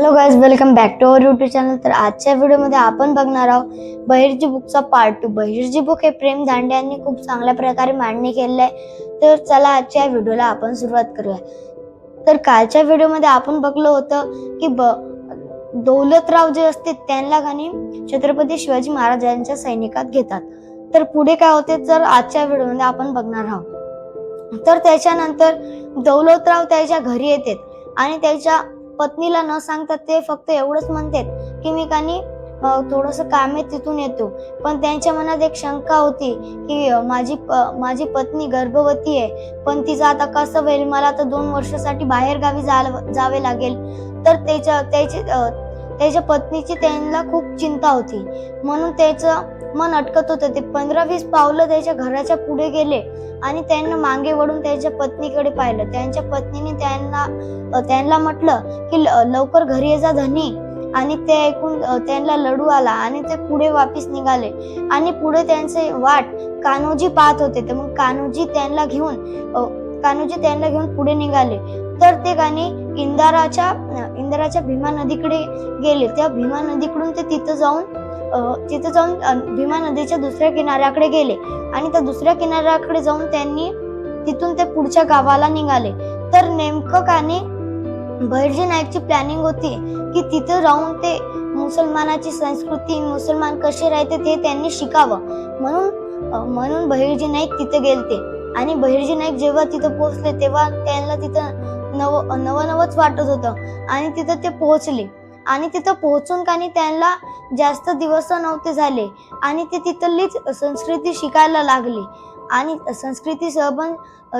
Hello guys welcome back to our YouTube channel तर आजच्या व्हिडिओमध्ये आपण बघणार आहोत बहिर्जी बुकचा पार्ट टू बहिर्जी बुक हे प्रेम दांडे यांनी खूप चांगल्या प्रकारे मांडणी केलेलं आहे. तर चला आजच्या व्हिडिओला आपण सुरुवात करूया. तर कालच्या व्हिडिओमध्ये आपण बघलं होतं की ब दौलतराव जे असते त्यांना गाणी छत्रपती शिवाजी महाराज यांच्या सैनिकात घेतात. तर पुढे काय होते तर आजच्या व्हिडिओमध्ये आपण बघणार आहोत. तर त्याच्यानंतर दौलतराव त्याच्या घरी येतात आणि त्याच्या पत्नीला न सांगता ते फक्त एवढंच म्हणतात की मी कानी थोडस काम आहे तिथून येतो. पण त्यांच्या मनात एक शंका होती की माझी प- माझी पत्नी गर्भवती आहे. पण तिचं आता कसं होईल? मला आता दोन वर्षासाठी बाहेर गावी जावे लागेल. तर त्याच्या त्याची त्याच्या पत्नीची त्यांना खूप चिंता होती. म्हणून त्याचं मन अटकत होतं. ते पंधरा वीस पावलं त्याच्या घराच्या पुढे गेले आणि त्यांना मागे वळून त्याच्या पत्नीकडे पाहिलं. त्यांच्या पत्नीने त्यांना त्यांना म्हटलं की ल- लवकर घरी ये जा धनी. आणि ते ऐकून त्यांना लढू आला आणि ते पुढे वापस निघाले. आणि पुढे त्यांचे वाट कान्होजी पाहत होते. तर मग कान्होजी त्यांना घेऊन कान्होजी त्यांना घेऊन पुढे निघाले. तर ते गाणी इंदाराच्या इंदाराच्या भीमा नदीकडे गेले. त्या भीमा नदीकडून ते तिथं जाऊन तिथं जाऊन भीमा नदीच्या दुसऱ्या किनाऱ्याकडे गेले आणि त्या दुसऱ्या किनाऱ्याकडे जाऊन त्यांनी तिथून ते पुढच्या गावाला निघाले. तर नेमकं काने बहिर्जी नाईकची प्लॅनिंग होती की तिथं राहून ते मुसलमानाची संस्कृती मुसलमान कसे राहते ते त्यांनी शिकावं. म्हणून म्हणून बहिर्जी नाईक तिथे गेलते. आणि बहिर्जी नाईक जेव्हा तिथं पोहोचले तेव्हा त्यांना तिथं नव नवनवच वाटत होतं. आणि तिथं ते पोहोचले. आणि तिथं पोहोचून कानी त्यांना जास्त दिवस नव्हते झाले. आणि ते तिथलीच संस्कृती शिकायला लागले. आणि संस्कृती पण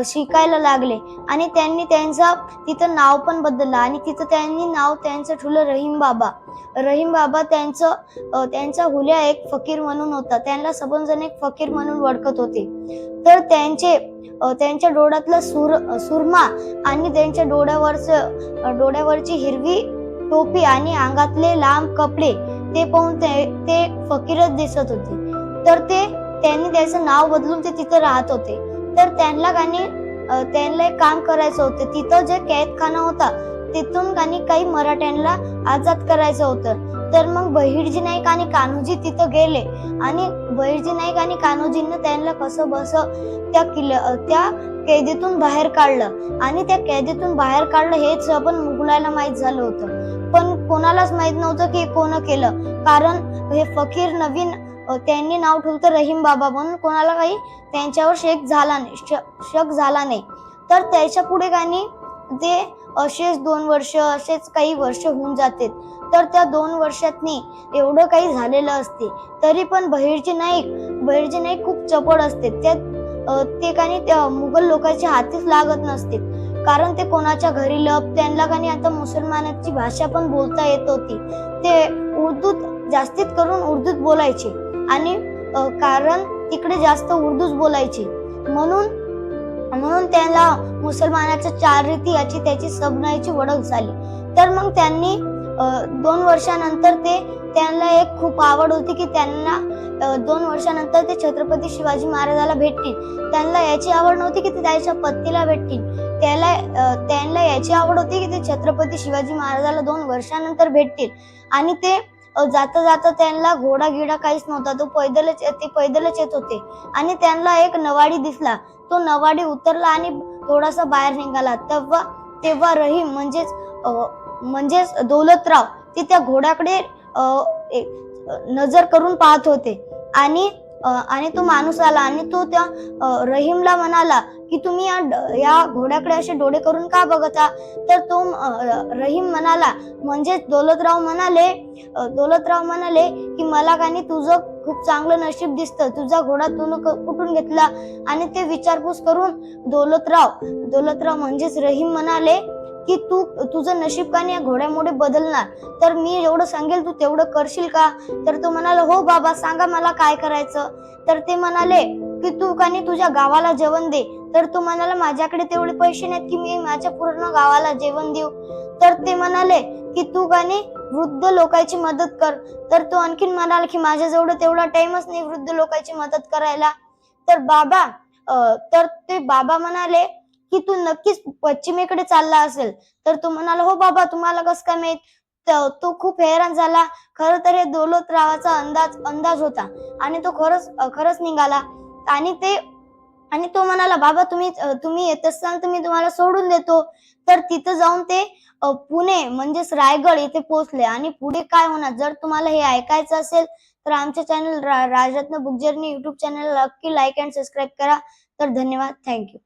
शिकायला लागले. आणि त्यांनी त्यांचा तिथं नाव पण बदललं. आणि तिथं त्यांनी नाव त्यांचं ठुलं रहीम बाबा. रहीम बाबा त्यांचं त्यांचा हुल्या एक फकीर म्हणून होता. त्यांना सबंजण एक फकीर म्हणून ओळखत होते. तर त्यांचे त्यांच्या डोळ्यातला सुर सुरमा आणि त्यांच्या डोळ्यावरच डोळ्यावरची हिरवी टोपी आणि अंगातले लांब कपडे ते पाहून ते ते फकीरच दिसत होते. तर ते त्यांनी त्याचं नाव बदलून ते तिथं राहत होते. तर त्यांना गाणी त्यांना एक काम करायचं होतं. तिथं जे कैदखाना होता तिथून गाणी काही मराठ्यांना आजाद करायचं होतं. तर मग बहिर्जी नाईक आणि कान्होजी तिथं गेले. आणि बहिर्जी नाईक आणि कान्होजींना त्यांना कसं बस त्या किल्ल्या त्या कैदीतून बाहेर काढलं. आणि त्या कैदीतून बाहेर काढलं हेच आपण मुघलायला माहीत झालं होतं. कोणालाच माहीत नव्हतं की कोण केलं. कारण हे फकीर नवीन त्यांनी नाव ठेवलं रहीम बाबा म्हणून कोणाला काही त्यांच्यावर शेक झाला नाही शक झाला नाही. तर त्याच्या पुढे काही ते असेच दोन वर्ष असेच काही वर्ष होऊन जाते. तर त्या दोन वर्षातनी एवढं काही झालेलं असते. तरी पण बहिर्जी नाईक बहिर्जी नाईक खूप चपड असते. त्यात ते काही त्या मुघल लोकांच्या हातीच लागत नसते. कारण ते कोणाच्या घरी लप त्यांना आणि आता मुसलमानाची भाषा पण बोलता येत होती. ते उर्दूत जास्तीत करून उर्दूत बोलायचे. आणि कारण तिकडे जास्त उर्दूच बोलायचे. म्हणून म्हणून त्यांना मुसलमानाच्या चार रीती याची त्याची सबनाची ओळख झाली. तर मग त्यांनी दोन वर्षानंतर ते त्यांना एक खूप आवड होती की त्यांना दोन वर्षानंतर ते छत्रपती शिवाजी महाराजाला भेटतील. त्यांना याची आवड नव्हती की ते त्याच्या पत्नीला भेटतील. त्याला त्यांना याची आवड होती की ते छत्रपती शिवाजी महाराजाला दोन वर्षानंतर भेटतील. आणि ते जाता जाता त्यांना घोडा गिडा काहीच नव्हता. तो पैदलच ते पैदलच येत होते. आणि त्यांना एक नवाडी दिसला. तो नवाडी उतरला आणि थोडासा बाहेर निघाला. तेव्हा तेव्हा रहीम म्हणजेच म्हणजेच दौलतराव ते त्या घोड्याकडे नजर करून पाहत होते. आणि आणि तो माणूस आला आणि तो त्या रहीमला म्हणाला की तुम्ही या या घोड्याकडे असे डोळे करून का बघता? तर तो रहीम म्हणाला म्हणजेच दौलतराव म्हणाले दौलतराव म्हणाले की मला काही तुझं खूप चांगलं नशीब दिसतं. तुझा घोडा तू क- कुठून घेतला? आणि ते विचारपूस करून दौलतराव दौलतराव म्हणजेच रहीम म्हणाले की तू तुझं नशीब का नाही या घोड्यामुळे बदलणार? तर मी एवढं सांगेल तू तेवढं करशील का? तर तो म्हणाला हो बाबा सांगा मला काय करायचं? तर ते म्हणाले की तू का नाही तुझ्या गावाला जेवण दे. तर तो म्हणाला माझ्याकडे तेवढे पैसे नाहीत की मी माझ्या पूर्ण गावाला जेवण देऊ. तर ते म्हणाले की तू का नाही वृद्ध लोकांची मदत कर. तर तो आणखीन म्हणाला की माझ्याजवळ तेवढा टाइमच नाही वृद्ध लोकांची मदत करायला. तर बाबा तर ते बाबा म्हणाले की तू नक्कीच पश्चिमेकडे चालला असेल तर तो म्हणाला हो बाबा तुम्हाला कसं काय माहीत? तो खूप हैराण झाला. खर तर हे दौलतरावाचा अंदाज अंदाज होता आणि तो खरंच खरंच निघाला. आणि ते आणि तो म्हणाला बाबा तुम्ही तुम्ही येत असताना तर मी तुम्हाला सोडून देतो. तर तिथं जाऊन ते पुणे म्हणजेच रायगड येथे पोहोचले. आणि पुढे काय होणार? जर तुम्हाला हे ऐकायचं असेल तर आमच्या channel Rajratna book journey YouTube channel नक्की लाईक अँड सबस्क्राईब करा. तर धन्यवाद. थँक्यू